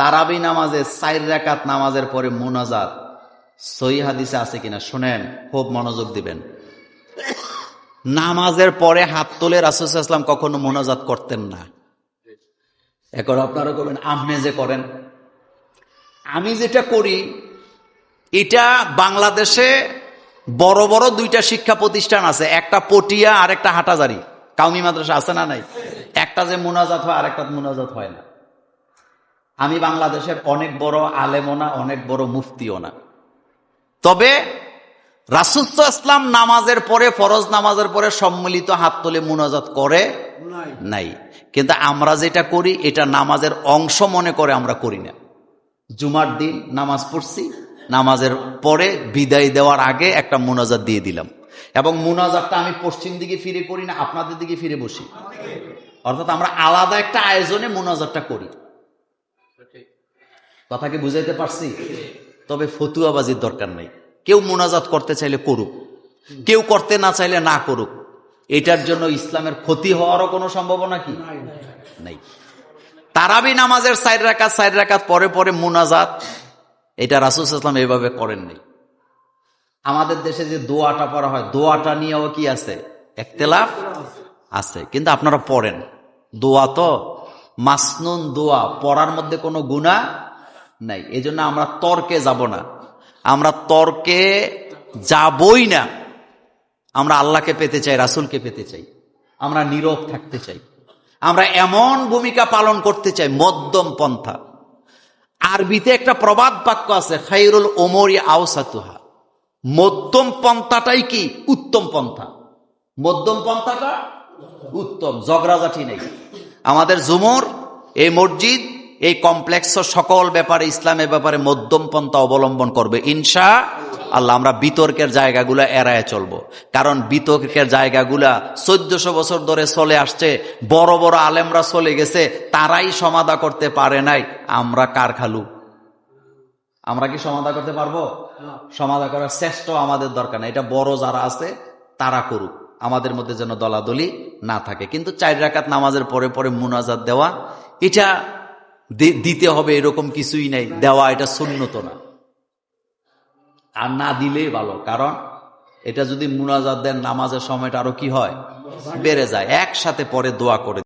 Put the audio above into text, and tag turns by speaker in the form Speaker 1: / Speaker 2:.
Speaker 1: তারাবি নামাজে চার রাকাত নামাজের পরে মুনাজাত। সই হাদিসে আছে কিনা? শোনেন, খুব মনোযোগ দিবেন। নামাজের পরে হাত তোলে রাসুসাল্লাম কখনো মোনাজাত করতেন না। এখন আপনারা করবেন আপনি যে করেন। আমি যেটা করি, এটা বাংলাদেশে বড় বড় দুইটা শিক্ষা প্রতিষ্ঠান আছে। একটা পটিয়া আর একটা হাটাজারি। কাউমি মাদ্রাসা আছে না নাই? একটা যে মোনাজাত হয় আর একটা মুনাজাত হয় না। আমি বাংলাদেশের অনেক বড় আলেমও না অনেক বড় মুফতিও না। তবে রাসুস্ত ইসলাম নামাজের পরে ফরজ নামাজের পরে সম্মিলিত হাত তোলে মুনাজাত করে? নাই। কিন্তু আমরা যেটা করি এটা নামাজের অংশ মনে করে আমরা করি না। জুমার দিন নামাজ পড়ছি নামাজের পরে বিদায় দেওয়ার আগে একটা মুনাজাত দিয়ে দিলাম। এবং মুনাজাতটা আমি পশ্চিম দিকে ফিরে করি না আপনাদের দিকে ফিরে বসি। অর্থাৎ আমরা আলাদা একটা আয়োজনে মুনাজাতটা করি। কথা কি বুঝাইতে পারছি? তবে ফতুয়াবাজির দরকার নাই। কেউ মোনাজাত করতে চাইলে করুক। কেউ করতে না চাইলে না করুক। এটার জন্য ইসলামের ক্ষতি হওয়ারও কোনো সম্ভাবনা কি? নাই তারাবি নামাজের সাইড রাকাত সাইড রাকাত পরে পরে মোনাজাত এটা রাসুল ইসলাম এভাবে করেননি আমাদের দেশে যে দোয়াটা পড়া হয় দোয়াটা নিয়েও কি আছে? একতেলাফ আছে কিন্তু আপনারা পড়েন। দোয়া তো মাসনুন দোয়া, পড়ার মধ্যে কোনো গুণা নাই। এই জন্য আমরা তর্কে যাব না। আমরা তর্কে যাবই না। আমরা আল্লাহকে পেতে চাই, রাসুলকে পেতে চাই। আমরা নীরব থাকতে চাই। আমরা এমন ভূমিকা পালন করতে চাই, মধ্যম পন্থা। আরবিতে একটা প্রবাদ বাক্য আছে খাইরুল ওমরি আওসাতুহা। মধ্যম পন্থাটাই কি? উত্তম পন্থা। মধ্যম পন্থাটা উত্তম, জগরাজাটি নেই। আমাদের জুমুর, এই মসজিদ, এই কমপ্লেক্স সকল ব্যাপারে, ইসলামের ব্যাপারে মধ্যম পন্থা অবলম্বন করবে। ইনশা আল্লাহ আমরা বিতর্কের জায়গাগুলো এড়ায় চলবো। কারণ বিতর্কের জায়গাগুলা চোদ্দশো বছর ধরে চলে আসছে, বড় বড় আলেমরা চলে গেছে, তারাই সমাধা করতে পারে নাই, আমরা কার খালু? আমরা কি সমাধা করতে পারব? সমাধা করার শ্রেষ্ঠ আমাদের দরকার না এটা বড় যারা আছে, তারা করুক। আমাদের মধ্যে যেন দলাদলি না থাকে। কিন্তু চার রাকাত নামাজের পরে পরে মুনাজাত দেওয়া, এটা দিতে হবে এরকম কিছুই নাই। দেওয়া এটা শূন্যত না। আর না দিলেই ভালো, কারণ এটা যদি মুনাজাত দেন, নামাজের সময়টা আরও কি হয়? বেড়ে যায়। একসাথে পরে দোয়া করে